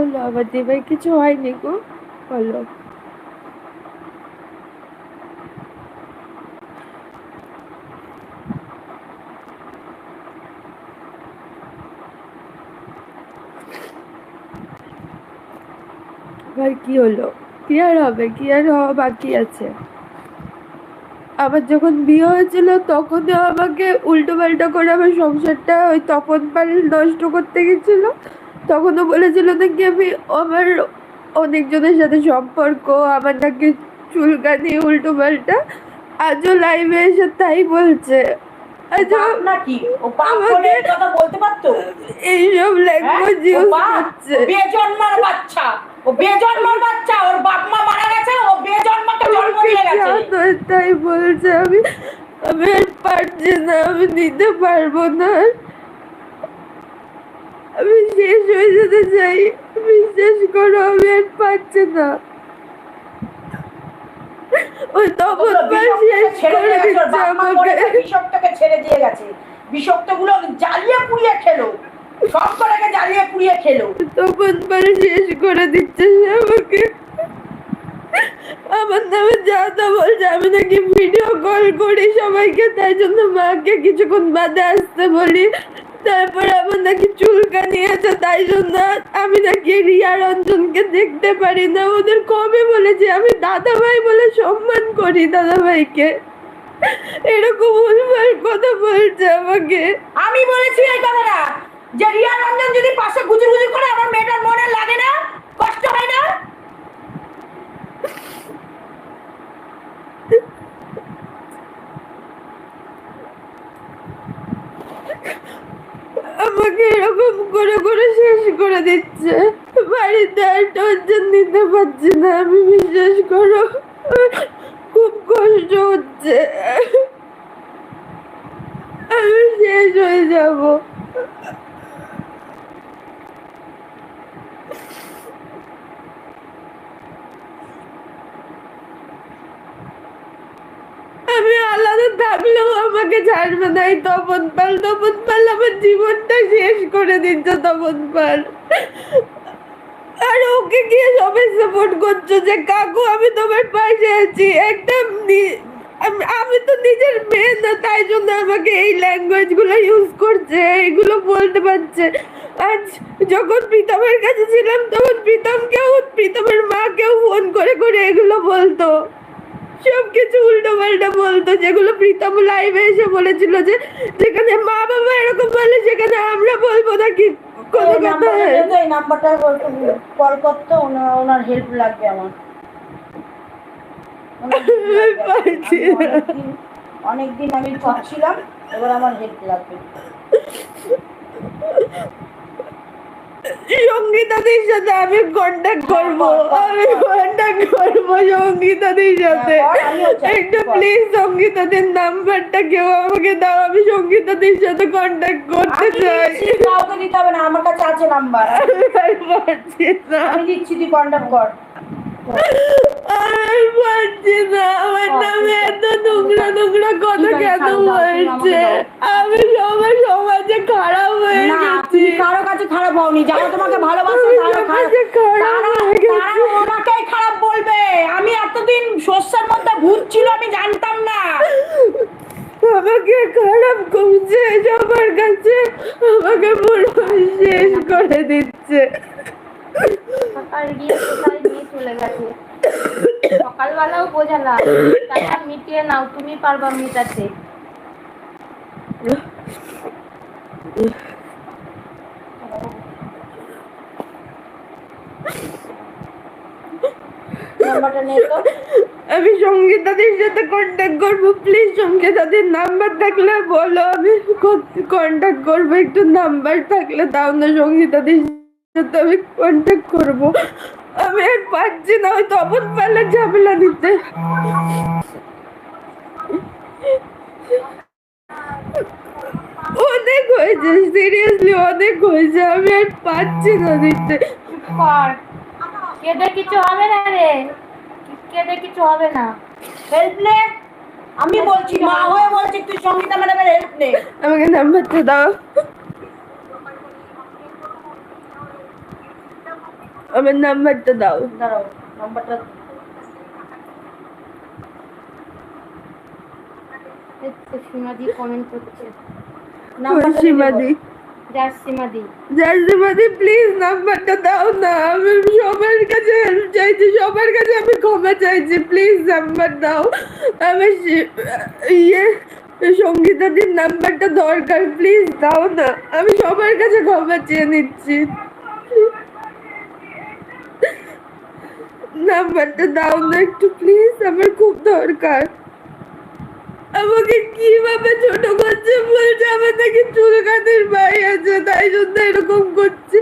হলো? আমার দিদিভাই কিছু হয়নি গো বলো আবার কি হলো? কি আর হবে? কি আর হওয়া বাকি আছে? আমার যখন বিয়ে হয়েছিল, তখনও আমাকে উল্টো পাল্টা করে আমার সংসারটা ওই তপন পাল নষ্ট করতে গেছিল। তখনও বলেছিল নাকি আমি আমার অনেকজনের সাথে সম্পর্ক আমার নাকি চুলকানি উল্টো পাল্টা আজও লাইভে এসে তাই বলছে। নাকি? ও কথা বলতে পারতো? এইসব? ল্যাঙ্গুয়েজ ও ইউজ করছে। বেজন্মার বাচ্চা। ও বেজন্মার বাচ্চা। ওর বাপ মা মারা গেছে ও বেজন্মাকে জন্ম দিয়ে গেছে। তাই বলছে আমি। আমি পারছি না আমি নিতে পারব না। আমি শেষ হয়ে যেতে চাই। বিশ্বাস করো আমি আর পারছি না। ওই বিষাক্তকে শেষ করে দিচ্ছে আমাকে। বিষাক্তকে ছেড়ে দিয়ে গেছে। বিষাক্তগুলো জ্বালিয়ে পুড়িয়ে খেলো। সব কটাকে জ্বালিয়ে পুড়িয়ে খেলো। তখন পারে শেষ করে দিচ্ছে সে আমাকে। আমার নামে যা তা বলছে আমি নাকি ভিডিও কল করি সবাইকে তাই জন্য মাকে কিছুক্ষণ বাদে আসতে বলি। তারপরে আমার নাকি চুলকানি আছে তাই জন্য আমি নাকি রিয়া রঞ্জনকে দেখতে পারি না। ওদের কবে বলেছে? আমি দাদা ভাই বলে সম্মান করি দাদা ভাইকে এরকম ভুলভাল কথা বলছে আমাকে। আমি বলেছি এই কথাটা, যে রিয়া রঞ্জন যদি পাশে গুজুর গুজুর করে আমার মেয়েটার মনে লাগে না, কষ্ট হয় না আমাকে এরকম করে করে শেষ করে দিচ্ছে। বাড়িতে আর টর্চার নিতে পারছি না, আমি বিশ্বাস করো, খুব কষ্ট হচ্ছে। আমি শেষ হয়ে যাব আমি আলাদা আমাকে ছাড়বে না তপন পাল। তপন পাল আমার জীবনটা শেষ করে দিচ্ছে, তপন পাল। আর ওকে গিয়ে সবাই সাপোর্ট করছ যে, কাকু, আমি তোমার পাশে আছি। একটা আমি- তো নিজের মেয়ে না, তাই জন্য আমাকে এই ল্যাঙ্গুয়েজগুলো ইউজ করছে এইগুলো বলতে পারছে। আজ যখন প্রীতমের কাছে ছিলাম, তখন প্রীতমকেও, প্রীতমের মাকেও ফোন করে করে এগুলো বলতো। সব কিছু উল্টো পাল্টা বলতো যেগুলো প্রীতম লাইভে এসে বলেছিল যে যেখানে মা বাবা এরকম বলে সেখানে আমরা বলব না কি কোনো কথা এই নাম্বারটা কল করতে ওনার হেল্প লাগবে আমার। অনেকদিন আমি ছিলাম এবার আমার হেল্প লাগবে। সঙ্গীতাদের সাথে আমি কন্ট্যাক্ট করব। আমি কন্ট্যাক্ট করব সঙ্গীতাদের সাথে। হ্যাঁ, আমিও একটু প্লিজ সঙ্গীতাদের নাম্বারটা কেউ আমাকে দাও। আমি সঙ্গীতাদের সাথে কন্ট্যাক্ট করতে চাই। কাউকে দিতে হবে না আমার কাছে আছে নাম্বার আমি দিচ্ছি তুই কন্ট্যাক্ট কর। আর পারছি না আমার নামে এত নোংরা নোংরা কথা কেন বলছে? আমি সবার সমাজে খারাপ হয়ে গেছি। কারও কাছে খারাপ হওনি যারা তোমাকে ভালোবাসে আমি তারা খারাপ বলবে। আমি এতদিন শস্যের মধ্যে ভূত ছিল আমি জানতাম না। আমাকে খারাপ করছে সবার কাছে আমাকে পুরো শেষ করে দিচ্ছে। সকাল গিয়ে কোথায় নিয়ে চলে গেছে। সকালবেলাও বোঝালাম টাকা মিটিয়ে নাও, তুমি পারবা মেটাতে। আমি সঙ্গীতাদের সাথে কন্ট্যাক্ট করব প্লিজ সঙ্গীতাদের নাম্বার থাকলে বলো, আমি কন্ট্যাক্ট করব, একটু নাম্বার থাকলে দাও না সঙ্গীতাদের সাথে আমি কন্ট্যাক্ট করব। আমি আর পারছি না ওই তপন পাল্লা ঝামেলা দিতে। অনেক হয়েছে সিরিয়াসলি অনেক হয়েছে আমি আর পারছি না দিতে। কেঁদে কিছু হবে না রে। কেঁদে কিছু হবে না। হেল্প নে। আমি বলছি মা হয়ে বলছি তুই সঙ্গীতা ম্যাডামের হেল্প নে। আমাকে নাম্বারটা দাও। আমার নাম্বারটা দাও। দাঁড়াও নাম্বারটা সীমাদি কমেন্ট করছে। নাম্বারটা সীমাদি? যার সীমাদি। জাজিমাদি প্লিজ নাম্বারটা দাও না। আমি সবার কাছে হেল্প চাইছি সবার কাছে আমি ক্ষমা চাইছি। প্লিজ নাম্বার দাও। আমার ইয়ে সঙ্গীতাদির নাম্বারটা দরকার। প্লিজ দাও না। আমি সবার কাছে ক্ষমা চেয়ে নিচ্ছি। নাম্বারটা দাও না একটু প্লিজ আমার খুব দরকার। আমাকে কীভাবে ছোট করছে বলছে? আমার নাকি চুলকানির ভাই আছে, তাই জন্য এরকম করছে।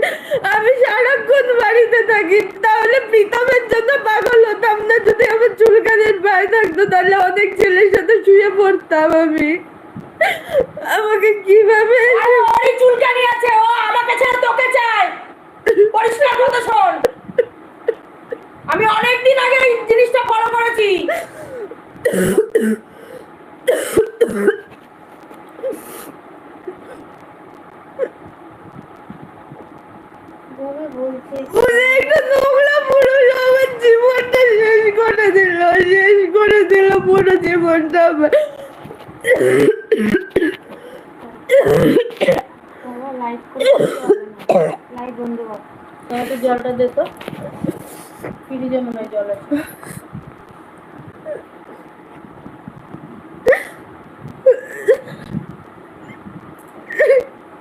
আমি সারাক্ষণ বাড়িতে থাকি, তাহলে প্রীতমের জন্য পাগল হতাম না, যদি আমার চুলকানির ভাই থাকতো, তাহলে অনেক ছেলের সাথে শুয়ে পড়তাম আমি। আমাকে কীভাবে চুলকানি আছে, ও আমাকে ছেড়ে তোকে চায়। পরিষ্কার কথা শোন। আমি অনেক দিন আগে এই জিনিসটা ফলো করেছি। জীবনটা শেষ করে দিল শেষ করে দিল পুরো জীবনটা বন্ধ জলটা দে তো। ফ্রিজে মনে হয় জল আছে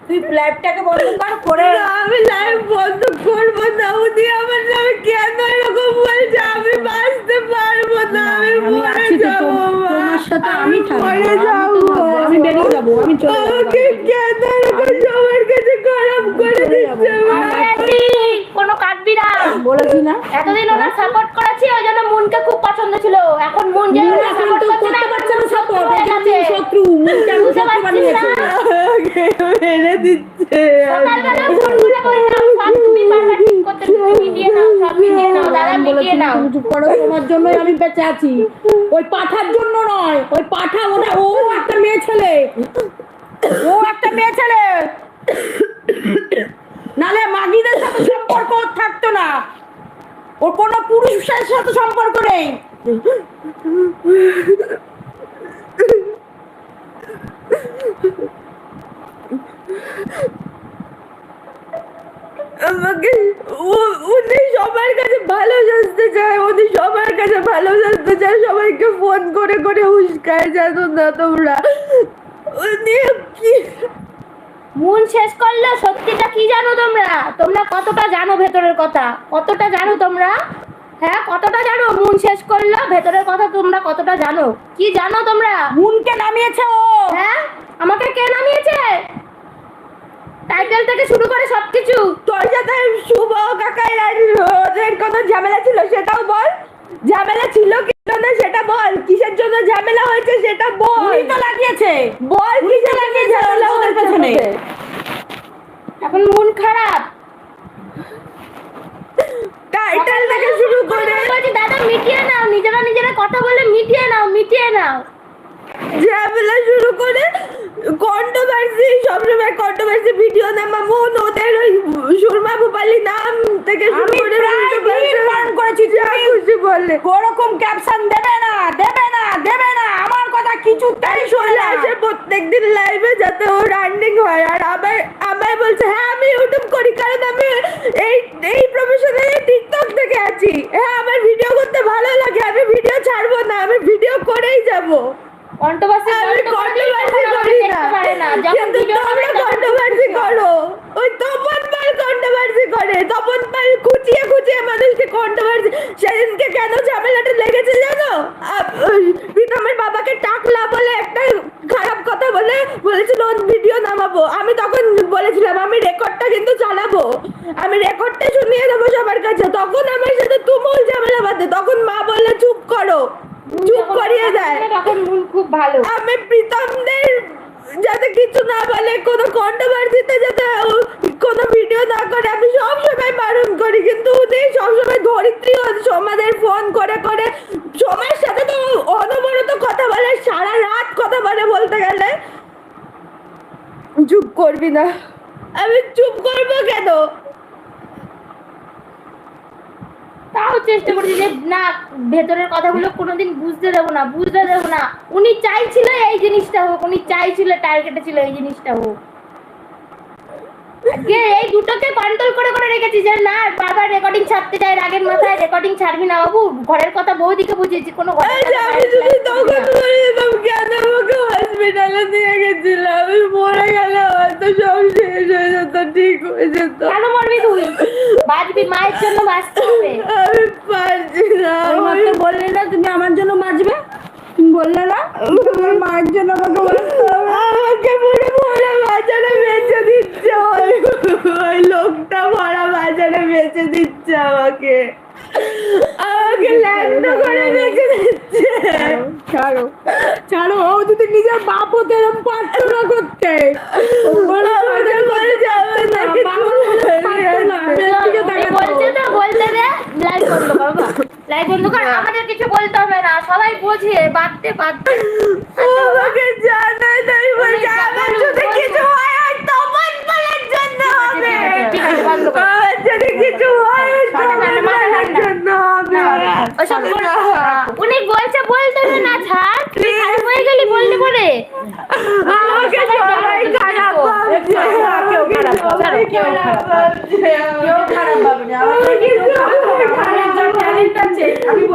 তুই ফ্ল্যাটটাকে বন্ধ কর করে আমি লাইভ বন্ধ করব উনি আমার নামে কেন এরকম বলছে? আমি বাঁচতে পারব না আমি মরে যাব তোমার সাথে আমি থাকব, আমি তো যাব আমি বেরিয়ে যাব, আমি চলে যাব। কেন এরকম সবার কাছে খারাপ করে চলে যাব। দিচ্ছে মা? আরে, কোনো কাটবি না বলেছি না? এতদিন ওরা সাপোর্ট করেছি ওই জন্য মুনকে খুব পছন্দ ছিল। এখন মুন যে করতে পারছে না জন্য শত্রু, মুনকে এখন বুঝতে শত্রু পারছিস বানিয়েছে। না? আমাকে দিচ্ছে। সকালবেলা ফোন করে বললাম, সব তুমি পারবে ঠিক করতে, তুমি মিটিয়ে নাও, সব মিটিয়ে নাও, দাদা আমি নাও। চুপ করো, তোমার জন্যই আমি বেঁচে আছি। ওই পাঠার জন্য নয় ওই পাঠা ওটা ও একটা মেয়ে ছেলে। ও একটা মেয়ে ছেলে। নালে মাগিদের সাথে সম্পর্ক থাকতো না। ওর কোনো পুরুষের সাথে সম্পর্ক নেই। আমাকে উনি সবার কাছে ভালো সাজতে চায়, উনি সবার কাছে ভালো সাজতে চায়, সবাইকে ফোন করে করে উস্কায়, জানো না তোমরা। উনি কি মুন শেষ করল, সত্যিটা কি জানো তোমরা? তোমরা কতটা জানো ভেতরের কথা? কতটা জানো তোমরা? হ্যাঁ কতটা জানো? মুন শেষ করল ভেতরের কথা তোমরা কতটা জানো? কি জানো তোমরা? মুনকে নামিয়েছে ও। হ্যাঁ আমাকে কে নামিয়েছে? টাইটেল থেকে শুরু করে সবকিছু। তোর সাথে শুভ কাকাই কোনো ঝামেলা ছিল সেটাও বল। ঝামেলা ছিল কি না সেটা বল। কিসের জন্য ঝামেলা হয়েছে সেটা বল। উনি তো লাগিয়েছে। বল কিসের জন্য ঝামেলা ওদের পেছনে। এখন মন খারাপ টাইটেল থেকে করে বলছি দাদা মিটিয়ে নাও নিজেরা নিজেরা কথা বলে মিটিয়ে নাও মিটিয়ে নাও। ঝামেলা শুরু করে কন্ট্রোভার্সি সবসময় কন্ট্রোভার্সি ভিডিও নামাবো ওদের ওই সুরমা ভূপালি নাম থেকে শুরু করে বারণ করেছি, খুশি বললে ওরকম ক্যাপশন দেবে না দেবে না দেবে না আমার কথা কিছুতেই শোনে আসে প্রত্যেকদিন লাইভে যাতে ও রানিং হয় আর আবার আবার বলছে হ্যাঁ আমি ইউটিউব করি কারণ আমি এই এই প্রফেশনে টিকটক থেকে আছি। হ্যাঁ আমার ভিডিও করতে ভালো লাগে আমি ভিডিও ছাড়বো না আমি ভিডিও করেই যাব। কন্ট্রোভার্সি আমি কন্ট্রোভার্সি করি না। তোমরা কন্ট্রোভার্সি করো। ওই তপন পাল কন্ট্রোভার্সি করে। তপন পাল খুঁচিয়ে খুঁচিয়ে মানুষকে কন্ট্রোভার্সি সেদিনকে কেন ঝামেলাটা লেগেছে জানো? প্রীতমের বাবাকে টাকলা বলে একটা খারাপ কথা বলে বলেছিল ভিডিও নামাবো আমি তখন বলেছিলাম আমি রেকর্ডটা কিন্তু চালাবো আমি রেকর্ডটা শুনিয়ে দেবো সবার কাছে তখন আমার সাথে তুমুল ঝামেলা বাঁধে তখন মা বলে চুপ করো চুপ করিয়ে দেয় তখন মন খুব ভালো। আমি প্রীতমদের যাতে কিছু না বলে কোনো কন্ট্রোভার্সিতে যাতে কোনো ভিডিও না করে আমি সব সময় বারণ করি। কিন্তু উনি সবসময় ধরিত্রী ও সমাজের ফোন করে করে সময়ের সাথে তো অনবরত কথা বলে সারা রাত কথা বলে বলতে গেলে। চুপ করবি না। আমি চুপ করব কেন? চেষ্টা করেছি যে না ভেতরের কথাগুলো কোনোদিন বুঝতে দেবো না বুঝতে দেবো না। উনি চাইছিল এই জিনিসটা হোক উনি চাইছিল টার্গেটে ছিল এই জিনিসটা হোক। আজকে এই দুটোকে কন্ট্রোল করে করে রেখেছি যে না বাবা রেকর্ডিং ছাড়তে চাই রাগের মাথায় রেকর্ডিং ছাড়বি না বাবু ঘরের কথা বৌদিকে বুঝিয়েছি কোনো আমি যদি তখন কেন আমাকে হসপিটালে নিয়ে আমি মরে গেলে হয়তো সব শেষ হয়ে যেত ঠিক হয়ে যেত। কেন মরবি তুই? বাঁচবি মায়ের জন্য বাঁচতে হবে। আমি পারছি না মাত্র বললে না তুমি আমার জন্য বাঁচবে? তুমি বললে না তোমার মায়ের জন্য আমাকে বাঁচতে হবে। আমাকে পুরো ভরা বাজারে বেচে দিচ্ছে ওই ওই লোকটা ভরা বাজারে বেচে দিচ্ছে আমাকে। আমাকে ল্যাংটা করে বেচে দিচ্ছে। ছাড়ো। ছাড়ো ও যদি নিজের বাপ হতো এরকম পারতো না করতে আমাদের কিছু বলতে হবে না সবাই বোঝে বাড়তে বাদতে আমাকে জানাই তাই বলছে আমার যদি কিছু হয় আর তপন বলার জন্য হবে ঠিক আছে, বন্ধ কর। আমার যদি কিছু হয় আর ঠান্ডা, তপন মাথা বলার ঠান্ডা। জন্য হবে ওসব বল- উনি বলছে বলতে দে না ছাড় তুই খারাপ হয়ে গেলি বলতে পরে আমাকে সবাই খারাপ ভাবছে কেউ খারাপ ভাবছে, সবাই কেউ খারাপ খারাপ ভাবছে কেউ খারাপ ভাবে না আমার আমাকে কেউ খারাপ সবাই ভাবে না। আমার খারাপ একজন talent আছে আমি বলে